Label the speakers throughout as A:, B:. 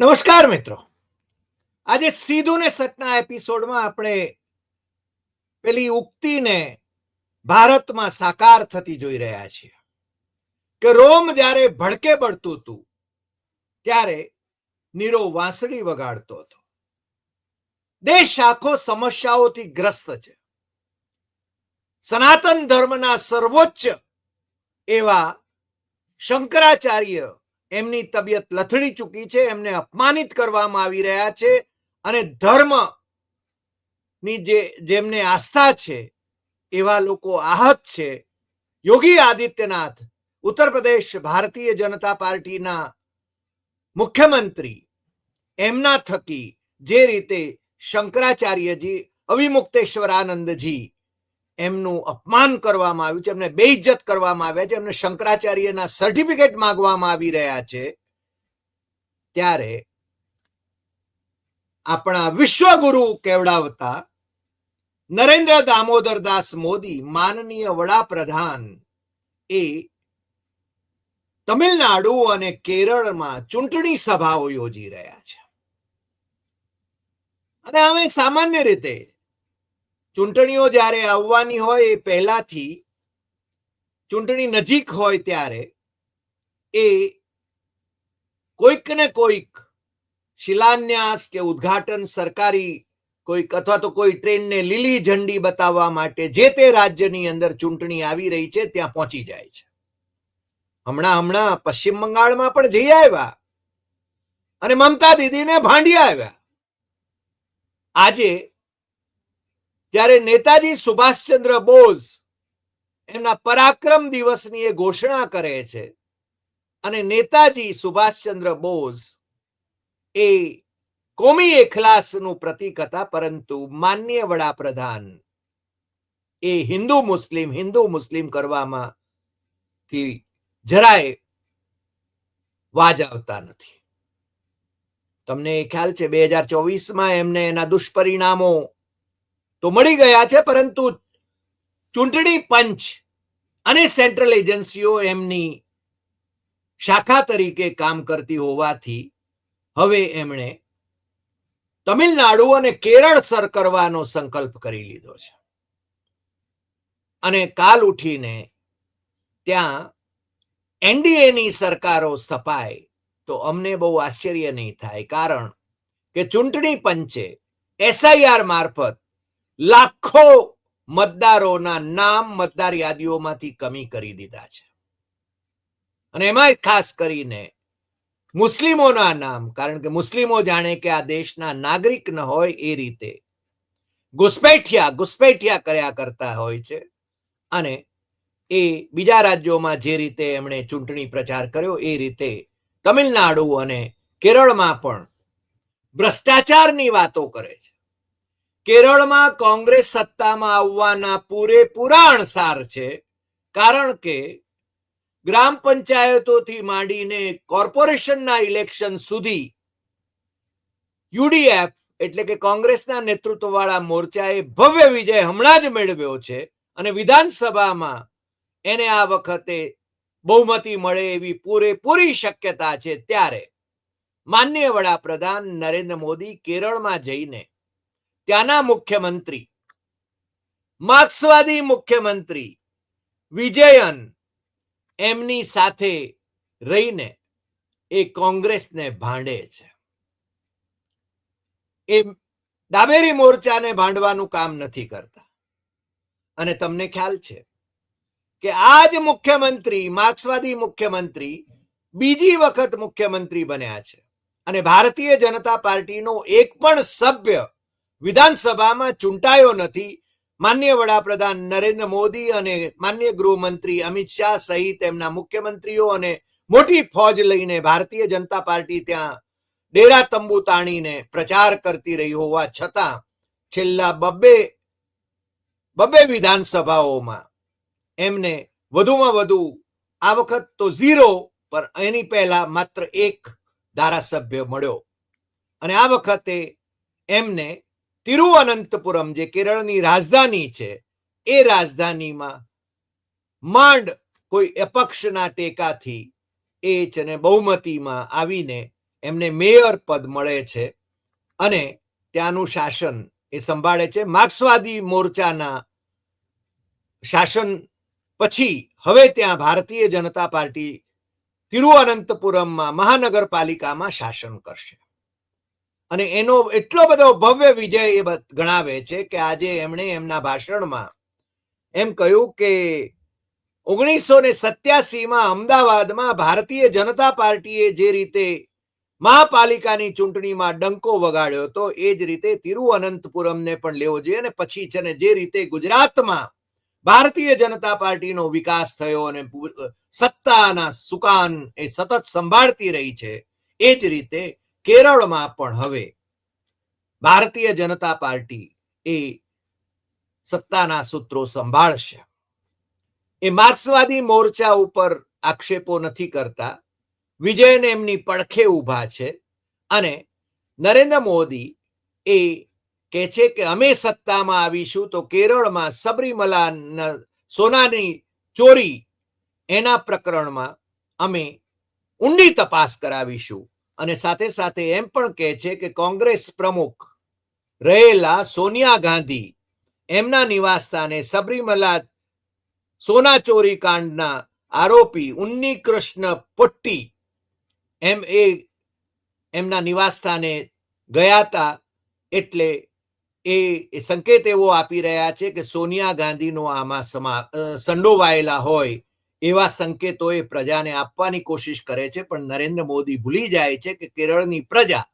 A: નમસ્કાર મિત્રો. આજે સીધું ને સટના એપિસોડમાં આપણે પેલી ઉક્તિને ભારતમાં સાકાર થતી જોઈ રહ્યા છીએ. કે રોમ જ્યારે ભડકે બળતું હતું, ત્યારે નીરો વાંસળી વગાડતો હતો. દેશ આખો સમસ્યાઓથી ગ્રસ્ત છે. સનાતન ધર્મના સર્વોચ્ચ એવા શંકરાચાર્ય એમની તબિયત લથડી ચૂકી છે, એમને અપમાનિત કરવામાં આવી રહ્યા છે અને ધર્મની જે, જેમને આસ્થા છે, એવા લોકો આહત છે. યોગી આદિત્યનાથ, ઉત્તર પ્રદેશ ભારતીય જનતા પાર્ટીના મુખ્યમંત્રી, એમના થકી જે રીતે શંકરાચાર્યજી, અવિમુક્તેશ્વરાનંદજી એમનું અપમાન કરવામાં આવ્યું છે, એમને બેઇજ્જત કરવામાં આવ્યા છે, એમને શંકરાચાર્યના સર્ટિફિકેટ માંગવામાં આવી રહ્યા છે. ત્યારે આપણા વિશ્વગુરુ કેવડાવતા નરેન્દ્ર દામોદર દાસ મોદી, માનનીય વડાપ્રધાન એ તમિલનાડુ અને કેરળમાં ચૂંટણી સભાઓ યોજી રહ્યા છે. અને અમે સામાન્ય રીતે ચૂંટણીઓ જ્યારે આવવાની હોય એ પહેલાથી, ચૂંટણી નજીક હોય ત્યારે એ કોઈક ને કોઈક શિલાન્યાસ કે ઉદ્ઘાટન સરકારી કોઈક અથવા તો કોઈ ટ્રેનને લીલી ઝંડી બતાવવા માટે જે તે રાજ્યની અંદર ચૂંટણી આવી રહી છે ત્યાં પહોંચી જાય છે. હમણાં હમણાં પશ્ચિમ બંગાળમાં પણ જઈ આવ્યા અને મમતા દીદીને ભાંડી આવ્યા. આજે જ્યારે નેતાજી સુભાષચંદ્ર બોઝ એમના પરાક્રમ દિવસની એ ઘોષણા કરે છે અને નેતાજી સુભાષચંદ્ર બોઝ એ કોમી એખલાસનું પ્રતીક હતા, પરંતુ માન્ય વડાપ્રધાન એ હિન્દુ મુસ્લિમ હિન્દુ મુસ્લિમ કરવામાં થી જરાય વાજ આવતા નથી. તમને એ ખ્યાલ છે, બે હજાર ચોવીસમાં એમને એના દુષ્પરિણામો તો મળી ગયા છે, પરંતુ ચૂંટણી પંચ અને સેન્ટ્રલ એજન્સીઓ એમની શાખા તરીકે કામ કરતી હોવાથી હવે એમણે તમિલનાડુ અને કેરળ સર કરવાનો સંકલ્પ કરી લીધો છે. અને કાલ ઉઠીને ત્યાં એનડીએની સરકારો સ્થપાય તો અમને બહુ આશ્ચર્ય નહીં થાય, કારણ કે ચૂંટણી પંચે એસઆઈઆર મારફત લાખો મતદારોના નામ મતદાર યાદીઓમાંથી કમી કરી દીધા છે. અને એમાં ખાસ કરીને મુસ્લિમોના નામ, કારણ કે મુસ્લિમો જાણે કે આ દેશના નાગરિક ન હોય એ રીતે ઘુસપેઠિયા ઘુસપેઠિયા કર્યા કરતા હોય છે. અને એ બીજા રાજ્યોમાં જે રીતે એમણે ચૂંટણી પ્રચાર કર્યો એ રીતે તમિલનાડુ અને કેરળમાં પણ ભ્રષ્ટાચારની વાતો કરે છે. કેરળમાં કોંગ્રેસ સત્તામાં આવવાના પૂરેપૂરા અણસાર છે, કારણ કે ગ્રામ પંચાયતોથી માંડીને કોર્પોરેશનના ઇલેક્શન સુધી યુડીએફ એટલે કે કોંગ્રેસના નેતૃત્વવાળા મોરચાએ ભવ્ય વિજય હમણાં જ મેળવ્યો છે અને વિધાનસભામાં એને આ વખતે બહુમતી મળે એવી પૂરેપૂરી શક્યતા છે ત્યારે. માન્ય વડાપ્રધાન નરેન્દ્ર મોદી કેરળમાં જઈને ત્યાંના મુખ્યમંત્રી, માર્ક્સવાદી મુખ્યમંત્રી વિજયન એમની સાથે રહીને એ કોંગ્રેસને ભાંડે છે. એ ડાબેરી મોરચાને ભાંડવાનું કામ નથી કરતા. અને તમને ખ્યાલ છે કે આ જ મુખ્યમંત્રી, માર્ક્સવાદી મુખ્યમંત્રી બીજી વખત મુખ્યમંત્રી બન્યા છે. અને ભારતીય જનતા પાર્ટીનો એક પણ સભ્ય વિધાનસભામાં ચૂંટાયો નથી. માન્ય વડાપ્રધાન નરેન્દ્ર મોદી અને માન્ય ગૃહમંત્રી અમિત શાહ સહિત એમના મુખ્યમંત્રીઓ અને મોટી ફોજ લઈને ભારતીય જનતા પાર્ટી ત્યાં ડેરા તંબુ તાણીને પ્રચાર કરતી રહી હોવા છતાં છેલ્લા બબ્બે બબ્બે વિધાનસભાઓમાં એમને વધુમાં વધુ આ વખત તો ઝીરો પર એની પહેલા માત્ર એક ધારાસભ્ય મળ્યો. અને આ વખતે એમને તિરુવનંતપુરમ, જે કેરળની રાજધાની છે, એ રાજધાનીમાં માંડ કોઈ અપક્ષના ટેકાથી એ છે બહુમતીમાં આવીને એમને મેયર પદ મળે છે અને ત્યાંનું શાસન એ સંભાળે છે. માર્ક્સવાદી મોરચાના શાસન પછી હવે ત્યાં ભારતીય જનતા પાર્ટી તિરુઅનંતપુરમમાં મહાનગરપાલિકામાં શાસન કરશે. અને એનો એટલો બધો ભવ્ય વિજય એ ગણાવે છે કે આજે એમણે એમના ભાષણમાં એમ કહ્યું કે ઓગણીસો ને સત્યાસીમાં અમદાવાદમાં ભારતીય જનતા પાર્ટીએ જે રીતે મહાપાલિકાની ચૂંટણીમાં ડંકો વગાડ્યો હતો, એ જ રીતે તિરુઅનંતપુરમને પણ લેવો જોઈએ અને પછી છે ને જે રીતે ગુજરાતમાં ભારતીય જનતા પાર્ટીનો વિકાસ થયો અને સત્તાના સુકાન એ સતત સંભાળતી રહી છે, એ જ રીતે કેરળમાં પણ હવે ભારતીય જનતા પાર્ટી એ સત્તાના સૂત્રો સંભાળશે. એ માર્ક્સવાદી મોરચા ઉપર આક્ષેપો નથી કરતા. વિજયને એમની પડખે ઊભા છે અને નરેન્દ્ર મોદી એ કહે છે કે અમે સત્તામાં આવીશું તો કેરળમાં સબરીમલા સોનાની ચોરી એના પ્રકરણમાં અમે ઊંડી તપાસ કરાવીશું. અને સાથે સાથે એમ પણ કહે છે કે કોંગ્રેસ પ્રમુખ રહેલા સોનિયા ગાંધી એમના નિવાસસ્થાને સબરીમલા સોના ચોરી કાંડના આરોપી ઉન્ની કૃષ્ણ પોટ્ટી એમ એ એમના નિવાસસ્થાને ગયા હતા એટલે એ સંકેત એવો આપી રહ્યા છે કે સોનિયા ગાંધીનો આમાં સમા સંડોવાયેલા હોય એવા સંકેતો એ પ્રજાને આપવાની કોશિશ કરે છે. પણ નરેન્દ્ર મોદી ભૂલી જાય છે કે કેરળની પ્રજા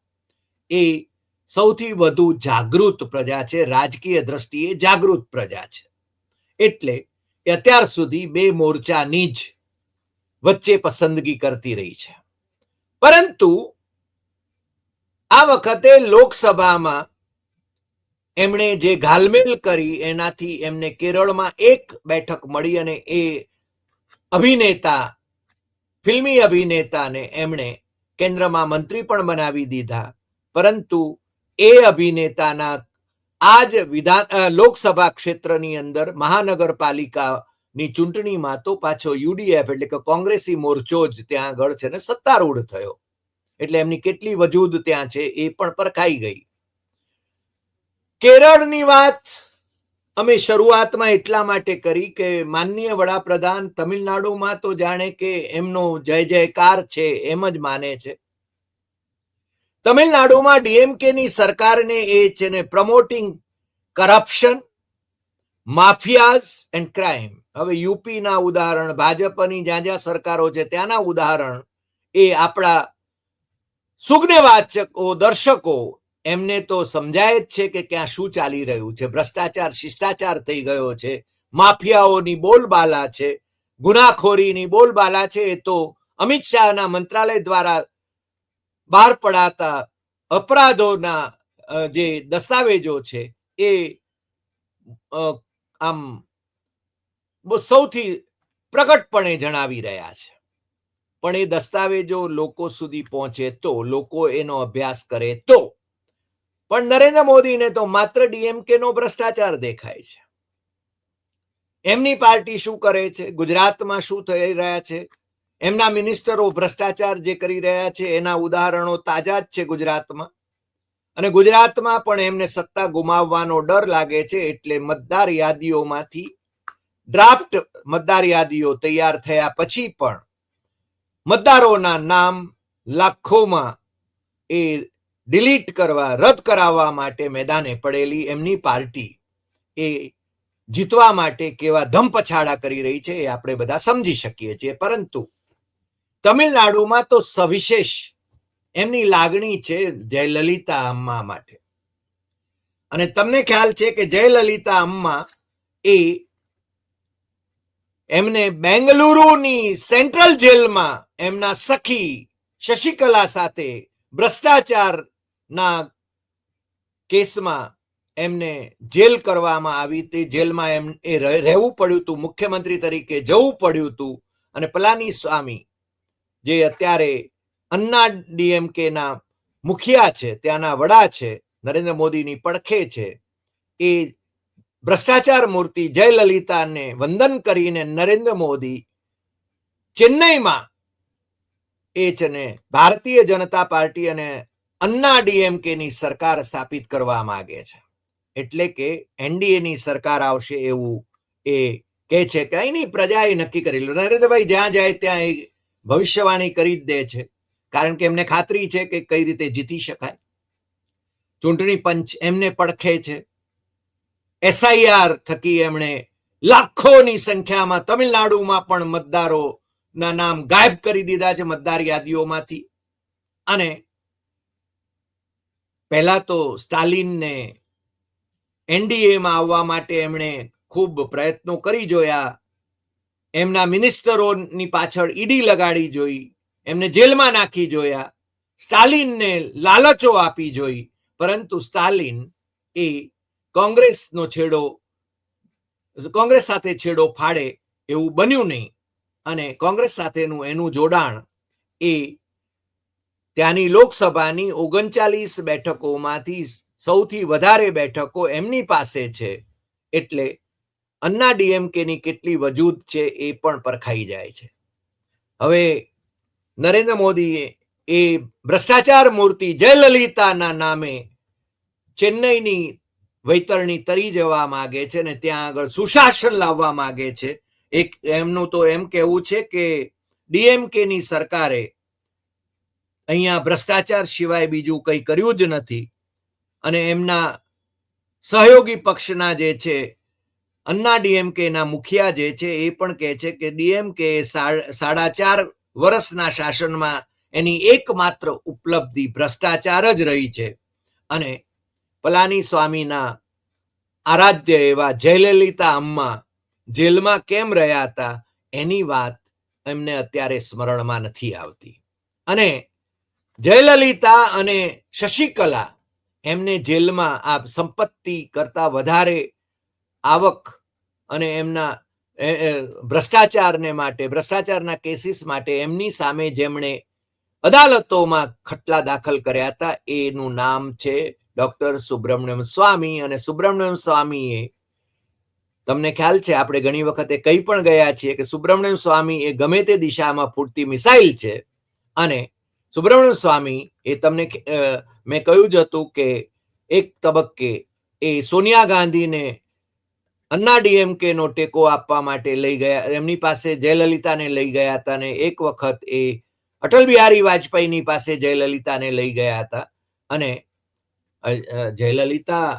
A: એ સૌથી વધુ જાગૃત પ્રજા છે. રાજકીય દ્રષ્ટિએ જાગૃત પ્રજા છે. એટલે અત્યાર સુધી બે મોરચાની જ વચ્ચે પસંદગી કરતી રહી છે. પરંતુ આ વખતે લોકસભામાં એમણે જે ઘાલમેલ કરી એનાથી એમને કેરળમાં એક બેઠક મળી અને એ અભિનેતા, ફિલ્મી અભિનેતાને એમણે કેન્દ્રમાં મંત્રી પણ બનાવી દીધા. પરંતુ એ અભિનેતાના આ જ વિધાન લોકસભા ક્ષેત્રની અંદર મહાનગરપાલિકાની ચૂંટણીમાં તો પાછો યુડીએફ એટલે કે કોંગ્રેસી મોરચો જ ત્યાં આગળ છે ને સત્તારૂઢ થયો. એટલે એમની કેટલી વજૂદ ત્યાં છે એ પણ પરખાઈ ગઈ. કેરળની વાત અમે શરૂઆતમાં એટલા માટે કરી કે માનનીય વડાપ્રધાન તમિલનાડુમાં તો જાણે કે એમનો જય જયકાર છે, એમ જ માને છે. તમિલનાડુમાં ડીએમકે ની સરકારને એ છે ને promoting corruption, mafias and crime. હવે યુપીના ઉદાહરણ, ભાજપની જ્યાં જ્યાં સરકારો છે ત્યાંના ઉદાહરણ એ આપણા સુજ્ઞવાચકો દર્શકો એમને તો સમજાય જ છે કે ક્યાં શું ચાલી રહ્યું છે. ભ્રષ્ટાચાર, શિષ્ટાચાર થઈ ગયો છે. માફિયાઓની બોલબાલા છે. ગુનાખોરીની બોલબાલા છે. એ તો અમિત શાહના મંત્રાલય દ્વારા બહાર પડાતા અપરાધોના જે દસ્તાવેજો છે એ આમ સૌથી પ્રગટપણે જણાવી રહ્યા છે. પણ એ દસ્તાવેજો લોકો સુધી પહોંચે તો, લોકો એનો અભ્યાસ કરે તો પણ નરેન્દ્ર મોદીને તો માત્ર ડીએમકે નો ભ્રષ્ટાચાર દેખાય છે. એમની પાર્ટી શું કરે છે? ગુજરાતમાં શું થઈ રહ્યા છે? એમના મિનિસ્ટરો ભ્રષ્ટાચાર જે કરી રહ્યા છે, એના ઉદાહરણો તાજા જ છે ગુજરાતમાં. અને ગુજરાતમાં પણ એમને સત્તા ગુમાવવાનો ડર લાગે છે એટલે મતદાર યાદીઓમાંથી ડ્રાફ્ટ મતદાર યાદીઓ તૈયાર થયા પછી પણ મતદારોના નામ લાખોમાં એ ડિલીટ કરવા, રદ કરાવવા માટે મેદાને પડેલી એમની પાર્ટી એ જીતવા માટે કેવા ધમપછાડા કરી રહી છે એ આપણે બધા સમજી શકીએ છીએ. પરંતુ તમિલનાડુમાં તો સવિશેષ એમની લાગણી છે જયલલિતા અમ્મા માટે. અને તમને ખ્યાલ છે કે જયલલિતા અમ્મા એ એમને બેંગલુરુની સેન્ટ્રલ જેલમાં એમના સખી શશિકલા સાથે ભ્રષ્ટાચારના કેસમાં એમને જેલ કરવામાં આવી. તે જેલમાં એમ, એ રહેવું પડ્યું હતું મુખ્યમંત્રી તરીકે જવું પડ્યું હતું અને પલાની સ્વામી, જે અત્યારે અન્ના ડીએમકે ના મુખિયા છે, ત્યાંના વડા છે, નરેન્દ્ર મોદીની પડખે છે, એ ભ્રષ્ટાચાર મૂર્તિ જયલલિતાને વંદન કરીને નરેન્દ્ર મોદી ચેન્નઈમાં એ છે ને ભારતીય જનતા પાર્ટી અને અન્ના ડીએમકે ની સરકાર સ્થાપિત કરવા માંગે છે. એટલે કે એનડીએ ની સરકાર આવશે એવું એ કહે છે કે અહીંની પ્રજાએ નક્કી કરેલું નરેન્દ્રભાઈ જ્યાં જાય ત્યાં એ ભવિષ્યવાણી કરી જ દે છે. કારણ કે એમને ખાતરી છે કે કઈ રીતે જીતી શકાય. ચૂંટણી પંચ એમને પડખે છે. એસઆઈઆર થકી એમણે લાખોની સંખ્યામાં તમિલનાડુમાં પણ મતદારોના નામ ગાયબ કરી દીધા છે, મતદાર યાદીઓમાંથી. અને પહેલા તો સ્ટાલિનને એનડીએમાં આવવા માટે એમણે ખૂબ પ્રયત્નો કરી જોયા. એમના મિનિસ્ટરોની પાછળ ઈડી લગાડી જોઈ, એમને જેલમાં નાખી જોયા, સ્ટાલિનને લાલચો આપી જોઈ, પરંતુ સ્ટાલિન એ કોંગ્રેસનો છેડો, કોંગ્રેસ સાથે છેડો ફાડે એવું બન્યું નહીં. અને કોંગ્રેસ સાથેનું એનું જોડાણ એ ત્યાંની લોકસભાની ઓગણચાલીસ બેઠકોમાંથી સૌથી વધારે બેઠકો એમની પાસે છે. એટલે અન્ના ડીએમકેની કેટલી વજૂદ છે એ પણ પરખાઈ જાય છે. હવે નરેન્દ્ર મોદીએ એ ભ્રષ્ટાચાર મૂર્તિ જયલલિતાના નામે ચેન્નઈની વૈતરણી તરી જવા માગે છે ને ત્યાં આગળ સુશાસન લાવવા માગે છે. એક એમનું તો એમ કહેવું છે કે ડીએમકેની સરકારે અહીંયા ભ્રષ્ટાચાર સિવાય બીજું કંઈ કર્યું જ નથી. અને એમના સહયોગી પક્ષના જે છે, અન્ના ડીએમકે ના મુખિયા જે છે, એ પણ કહે છે કે ડીએમકે સાડા ચાર વર્ષના શાસનમાં એની એકમાત્ર ઉપલબ્ધિ ભ્રષ્ટાચાર જ રહી છે. અને પલાની સ્વામીના આરાધ્ય એવા જયલલિતા અમ્મા જેલમાં કેમ રહ્યા હતા, એની વાત એમને અત્યારે સ્મરણમાં નથી આવતી. અને જયલલિતા અને શશિકલા એમને જેલમાં આ સંપત્તિ કરતા વધારે આવક અને એમના ભ્રષ્ટાચારને માટે, ભ્રષ્ટાચારના કેસીસ માટે એમની સામે જેમણે અદાલતોમાં ખટલા દાખલ કર્યા હતા, એનું નામ છે ડોક્ટર સુબ્રમણ્યમ સ્વામી અને સુબ્રમણ્યમ સ્વામીએ, તમને ખ્યાલ છે, આપણે ઘણી વખતે કહી પણ ગયા છીએ કે સુબ્રમણ્યમ સ્વામી એ ગમે તે દિશામાં ફૂટતી મિસાઇલ છે અને સુબ્રમણ્યમ સ્વામી એ તમને મેં કહ્યું જ હતું કે એક તબક્કે એ સોનિયા ગાંધીને અન્ના ડીએમકે નો ટેકો આપવા માટે લઈ ગયા, એમની પાસે જયલલિતાને લઈ ગયા હતા અને એક વખત એ અટલ બિહારી વાજપેયીની પાસે જયલલિતાને લઈ ગયા હતા અને જયલલિતા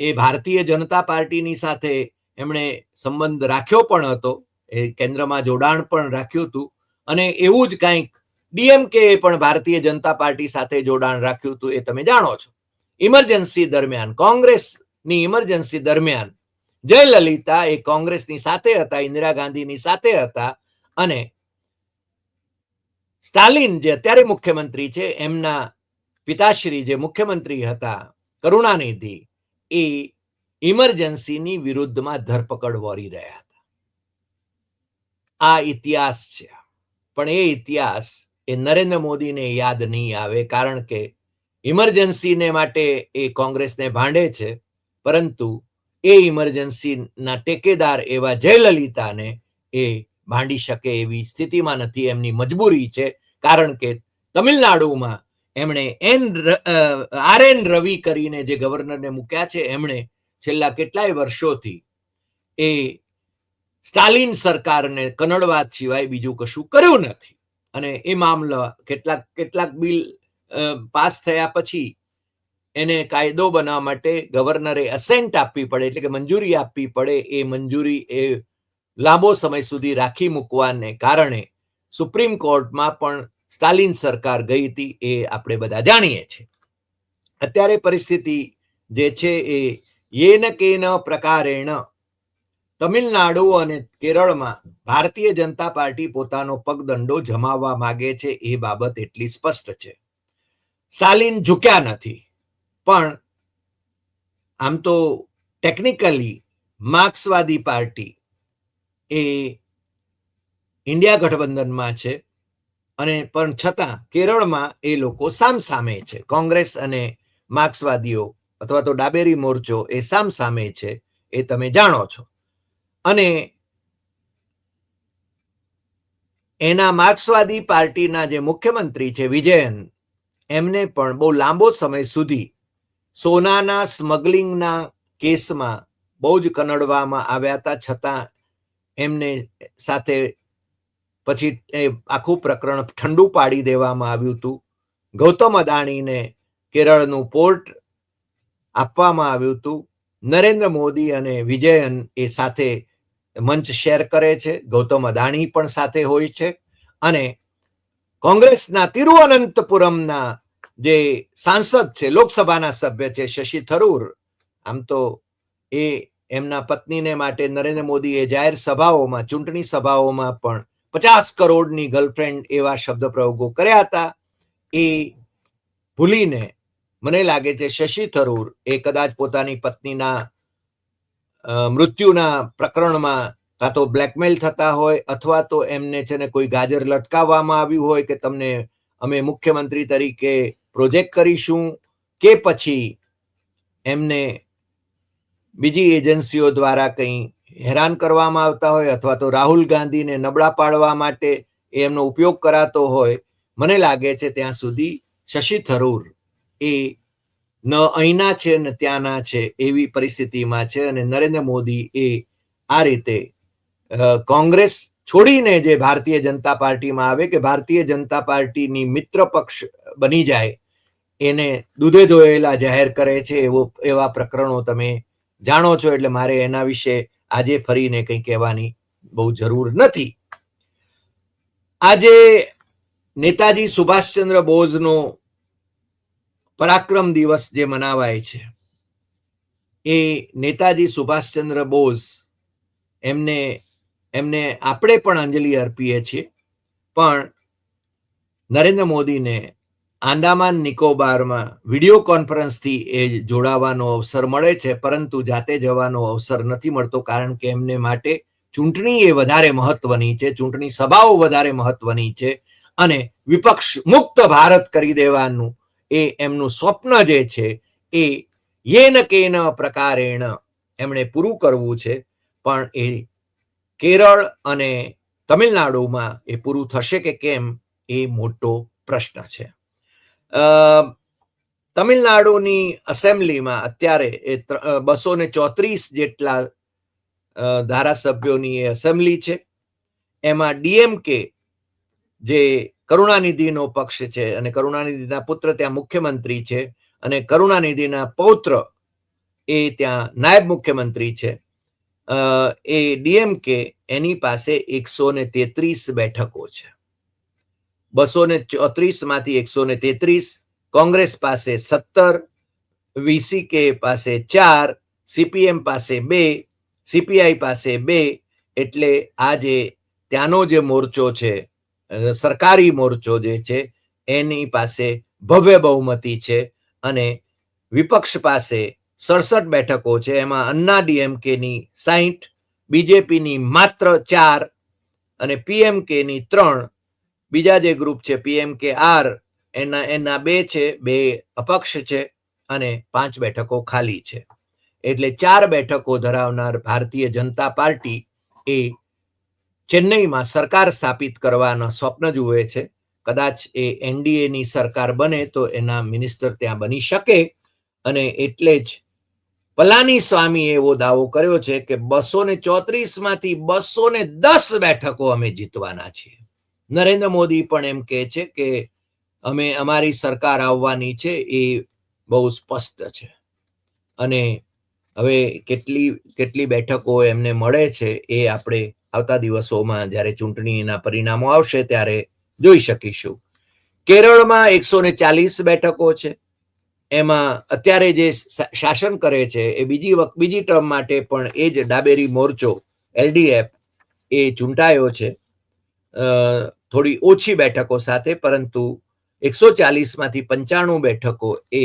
A: એ ભારતીય જનતા પાર્ટીની સાથે એમણે સંબંધ રાખ્યો પણ હતો, એ કેન્દ્રમાં જોડાણ પણ રાખ્યું હતું અને એવું જ કંઈક ડીએમકે પણ ભારતીય જનતા પાર્ટી સાથે જોડાણ રાખ્યું હતું એ તમે જાણો છો. ઇમરજન્સી દરમિયાન, કોંગ્રેસની ઇમરજન્સી દરમિયાન જયલલિતા એ કોંગ્રેસની સાથે હતા, ઇન્દિરા ગાંધીની સાથે હતા અને સ્ટાલિન જે અત્યારે મુખ્યમંત્રી છે, એમના પિતાશ્રી જે મુખ્યમંત્રી હતા, કરુણાનિધિ, એ ઇમરજન્સીની વિરુદ્ધમાં ધરપકડ વોરી રહ્યા હતા. આ ઇતિહાસ છે. પણ એ ઇતિહાસ એ નરેન્દ્ર મોદીને યાદ નહીં આવે કારણ કે ઇમરજન્સીને માટે એ કોંગ્રેસને ભાંડે છે. પરંતુ એ ઇમરજન્સીના ટેકેદાર એવા જયલલિતાને એ ભાંડી શકે એવી સ્થિતિમાં નથી, એમની મજબૂરી છે. કારણ કે તમિલનાડુમાં એમણે એન આર એન રવિ કરીને જે ગવર્નરને મૂક્યા છે, એમણે છેલ્લા કેટલાય વર્ષોથી એ સ્ટાલિન સરકારને કનડવાદ સિવાય બીજું કશું કર્યું નથી. અને એ મામલા કેટલાક કેટલાક બિલ પાસ થયા પછી એને કાયદો બનાવવા માટે ગવર્નરે અસેન્ટ આપવી પડે, એટલે કે મંજૂરી આપવી પડે એ મંજૂરી એ લાંબો સમય સુધી રાખી મૂકવાને કારણે સુપ્રીમ કોર્ટમાં પણ સ્ટાલિન સરકાર ગઈ હતી એ આપણે બધા જાણીએ છીએ. અત્યારે પરિસ્થિતિ જે છે એ યેન કેન પ્રકારેણ તમિલનાડુ અને કેરળમાં ભારતીય જનતા પાર્ટી પોતાનો પગદંડો જમાવવા માગે છે એ બાબત એટલી સ્પષ્ટ છે. સ્ટાલિન ઝૂક્યા નથી, પણ આમ તો ટેકનિકલી માર્ક્સવાદી પાર્ટી એ ઇન્ડિયા ગઠબંધનમાં છે અને પણ છતાં કેરળમાં એ લોકો સામસામે છે. કોંગ્રેસ અને માર્ક્સવાદીઓ અથવા તો ડાબેરી મોરચો એ સામસામે છે એ તમે જાણો છો. અને એના માર્ક્સવાદી પાર્ટીના જે મુખ્યમંત્રી છે વિજયન, એમને પણ બહુ લાંબો સમય સુધી સોનાના સ્મગલિંગના કેસમાં બહુ જ કનડવામાં આવ્યા હતા, છતાં એમને સાથે પછી એ આખું પ્રકરણ ઠંડુ પાડી દેવામાં આવ્યું હતું. ગૌતમ અદાણીને કેરળનું પોર્ટ આપવામાં આવ્યું હતું. નરેન્દ્ર મોદી અને વિજયન એ સાથે મંચ શેર કરે છે, ગૌતમ અદાણી પણ સાથે હોય છે અને કોંગ્રેસના તિરુઅનંતપુરમના જે સાંસદ છે, લોકસભાના સભ્ય છે, શશી થરૂર. આમ તો એ એમના પત્નીને માટે નરેન્દ્ર મોદીએ જાહેર સભાઓમાં, ચૂંટણી સભાઓમાં પણ પચાસ કરોડની ગર્લફ્રેન્ડ એવા શબ્દ પ્રયોગો કર્યા હતા. એ ભૂલીને મને લાગે છે, શશી થરૂર એ કદાચ પોતાની પત્નીના મૃત્યુના પ્રકરણમાં કાં તો બ્લેકમેલ થતા હોય અથવા તો એમને છે ને કોઈ ગાજર લટકાવવામાં આવ્યું હોય કે તમને અમે મુખ્યમંત્રી તરીકે પ્રોજેક્ટ કરીશું કે પછી એમને બીજી એજન્સીઓ દ્વારા કંઈ હેરાન કરવામાં આવતા હોય અથવા તો રાહુલ ગાંધીને નબળા પાડવા માટે એમનો ઉપયોગ કરાતો હોય, મને લાગે છે ત્યાં સુધી શશી થરૂર એ ન અહીંના છે ને ત્યાંના છે એવી પરિસ્થિતિમાં છે અને નરેન્દ્ર મોદી એ આ રીતે કોંગ્રેસ છોડીને જે ભારતીય જનતા પાર્ટીમાં આવે કે ભારતીય જનતા પાર્ટીની મિત્ર પક્ષ બની જાય, એને દૂધે ધોયેલા જાહેર કરે છે એવો, એવા પ્રકરણો તમે જાણો છો એટલે મારે એના વિશે આજે ફરીને કંઈ કહેવાની બહુ જરૂર નથી. આજે નેતાજી સુભાષચંદ્ર બોઝનો પરાક્રમ દિવસ જે મનાવાય છે. એ નેતાજી સુભાષચંદ્ર બોઝ એમને એમને આપણે પણ અંજલિ અર્પીએ છીએ. પણ નરેન્દ્ર મોદીને આંદામાન નિકોબારમાં વીડિયો કોન્ફરન્સથી એ જોડાવાનો અવસર મળે છે, પરંતુ જાતે જવાનો અવસર નથી મળતો કારણ કે એમને માટે ચૂંટણી એ વધારે મહત્વની છે, ચૂંટણી સભાઓ વધારે મહત્વની છે અને વિપક્ષ મુક્ત ભારત કરી દેવાનું એ એમનું સ્વપ્ન જે છે એ યેન કેન પ્રકારેણ એમણે પૂરું કરવું છે. પણ એ કેરળ અને તમિલનાડુમાં એ પૂરું થશે કે કેમ એ મોટો પ્રશ્ન છે. તમિલનાડુની અસેમ્બલીમાં અત્યારે એ બસો ને ચોત્રીસ જેટલા ધારાસભ્યોની એ એસેમ્બલી છે. એમાં ડીએમકે જે કરુણાનિધિનો પક્ષ છે અને કરુણાનિધિના પુત્ર ત્યાં મુખ્યમંત્રી છે અને કરુણાનિધિના પૌત્ર એ ત્યાં નાયબ મુખ્યમંત્રી છે. એ ડીએમકે એની પાસે એકસો ને તેત્રીસ બેઠકો છે. બસો ને ચોત્રીસમાંથી એકસો ને તેત્રીસ, કોંગ્રેસ પાસે સત્તર, વીસીકે પાસે ચાર, સીપીએમ પાસે બે, સીપીઆઈ પાસે બે, એટલે આ જે ત્યાંનો જે મોરચો છે સરકારી મોરચો જે છે, એની પાસે ભવ્ય બહુમતી છે અને વિપક્ષ પાસે સડસઠ બેઠકો છે. એમાં અન્ના ડીએમકેની સાહીઠ બીજેપીની માત્ર ચાર અને પીએમકેની ત્રણ. બીજા જે ગ્રુપ છે, પીએમકે આર, એના એના બે છે, બે અપક્ષ છે અને પાંચ બેઠકો ખાલી છે. એટલે ચાર બેઠકો ધરાવનાર ભારતીય જનતા પાર્ટી એ ચેન્નઈમાં સરકાર સ્થાપિત કરવાના સ્વપ્ન જુએ છે. કદાચ એ એનડીએની સરકાર બને તો એના મિનિસ્ટર ત્યાં બની શકે. અને એટલે જ પલાની સ્વામી એવો દાવો કર્યો છે કે બસો ને ચોત્રીસમાંથી બસો ને દસ બેઠકો અમે જીતવાના છીએ. નરેન્દ્ર મોદી પણ એમ કહે છે કે અમે અમારી સરકાર આવવાની છે એ બહુ સ્પષ્ટ છે. અને હવે કેટલી કેટલી બેઠકો એમને મળે છે એ આપણે આવતા દિવસોમાં જ્યારે ચૂંટણીના પરિણામો આવશે ત્યારે જોઈ શકીશું. કેરળમાં એકસો ને ચાલીસ બેઠકો છે. એમાં અત્યારે જે શાસન કરે છે એ બીજી વખત બીજી ટર્મ માટે પણ એ જ ડાબેરી મોરચો એલડીએફ એ ચૂંટાયો છે. થોડી ઓછી બેઠકો સાથે પરંતુ એકસો ચાલીસમાંથી પંચાણું બેઠકો એ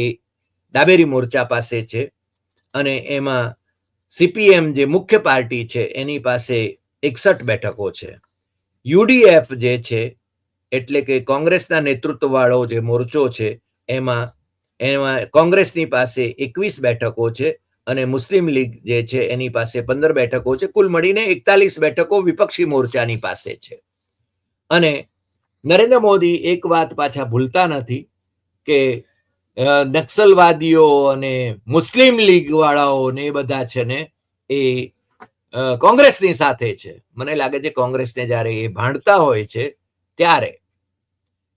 A: ડાબેરી મોરચા પાસે છે. અને એમાં સીપીએમ જે મુખ્ય પાર્ટી છે એની પાસે એકસઠ બેઠકો છે. યુડીએફ જે છે, એટલે કે કોંગ્રેસના નેતૃત્વવાળો જે મોરચો છે, એમાં એમાં કોંગ્રેસની પાસે એકવીસ બેઠકો છે અને મુસ્લિમ લીગ જે છે, એની પાસે પંદર બેઠકો છે. કુલ મળીને એકતાલીસ બેઠકો વિપક્ષી મોરચાની પાસે છે. અને નરેન્દ્ર મોદી એક વાત પાછા ભૂલતા નથી કે નક્સલવાદીઓ અને મુસ્લિમ લીગ વાળાઓ ને બધા છે ને એ કોંગ્રેસની સાથે છે. મને લાગે છે કોંગ્રેસને જ્યારે એ ભાંડતા હોય છે, ત્યારે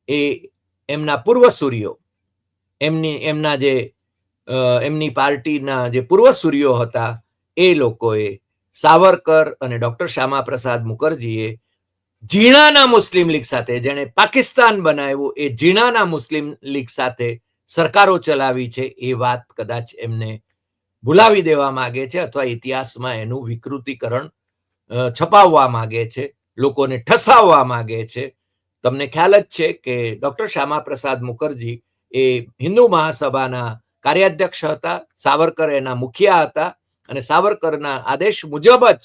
A: એ એમના પૂર્વસૂરીઓ, એમની, એમના જે એમની પાર્ટીના જે પૂર્વસૂરીઓ હતા, એ લોકોએ સાવરકર અને ડોક્ટર શ્યામા પ્રસાદ મુખર્જીએ ઝીણાના મુસ્લિમ લીગ સાથે, જેણે પાકિસ્તાન બનાવ્યું, એ ઝીણાના મુસ્લિમ લીગ સાથે સરકારો ચલાવી છે, એ વાત કદાચ એમને ભૂલાવી દેવા માંગે છે અથવા ઇતિહાસમાં એનું વિકૃતિકરણ છપાવવા માંગે છે, લોકોને ઠસાવવા માંગે છે. તમને ખ્યાલ જ છે કે ડોક્ટર શ્યામા પ્રસાદ મુખર્જી એ હિન્દુ મહાસભાના કાર્યાધ્યક્ષ હતા, સાવરકર એના મુખિયા હતા અને સાવરકરના આદેશ મુજબ જ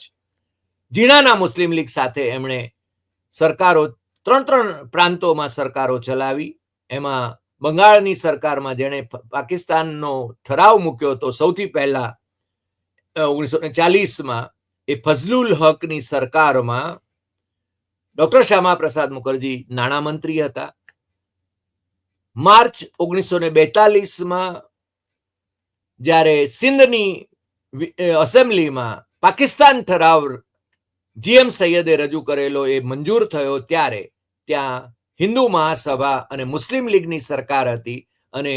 A: ઝીણાના મુસ્લિમ લીગ સાથે એમણે સરકારો, ત્રણ ત્રણ પ્રાંતોમાં સરકારો ચલાવી. એમાં બંગાળની સરકારમાં જેણે પાકિસ્તાનનો ઠરાવ મૂક્યો હતો સૌથી પહેલા ઓગણીસો ને એ ફઝલુલ હકની સરકારમાં ડોક્ટર શ્યામા પ્રસાદ મુખર્જી નાણામંત્રી હતા. માર્ચ ઓગણીસો ને બેતાલીસમાં જ્યારે સિંધની અસેમ્બલીમાં પાકિસ્તાન ઠરાવ જીએમ સૈયદે રજૂ કરેલો એ મંજૂર થયો ત્યારે ત્યાં હિન્દુ મહાસભા અને મુસ્લિમ લીગની સરકાર હતી અને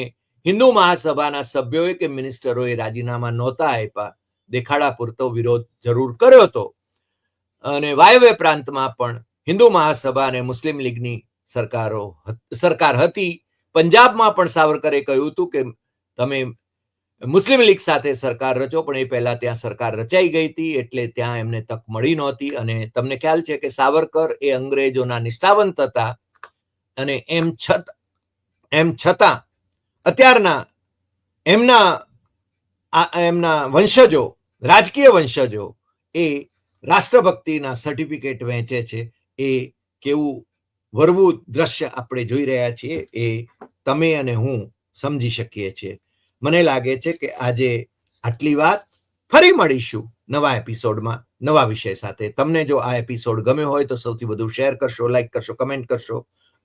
A: હિન્દુ મહાસભાના સભ્યોએ કે મિનિસ્ટરોએ રાજીનામા નહોતા આપ્યા, દેખાડા પૂરતો વિરોધ જરૂર કર્યો હતો. અને વાયવ્ય પ્રાંતમાં પણ હિન્દુ મહાસભા અને મુસ્લિમ લીગની સરકારો સરકાર હતી. પંજાબમાં પણ સાવરકરે કહ્યું હતું કે તમે મુસ્લિમ લીગ સાથે સરકાર રચો, પણ એ પહેલા ત્યાં સરકાર રચાઈ ગઈ હતી, એટલે ત્યાં એમને તક મળી નહોતી. અને તમને ખ્યાલ છે કે સાવરકર એ અંગ્રેજોના નિષ્ઠાવંત હતા. અને એમ છત, એમ છતાં અત્યારના એમના એમના વંશજો, રાજકીય વંશજો એ રાષ્ટ્રભક્તિના સર્ટિફિકેટ વહેંચે છે. એ કેવું વરવું દ્રશ્ય આપણે જોઈ રહ્યા છીએ એ તમે અને હું સમજી શકીએ છીએ. મને લાગે છે કે આજે આટલી વાત ફરી મળીશું નવા એપિસોડમાં, નવા વિષય સાથે. તમને જો આ એપિસોડ ગમ્યો હોય તો સૌથી વધુ શેર કરશો, લાઈક કરશો, કમેન્ટ કરશો.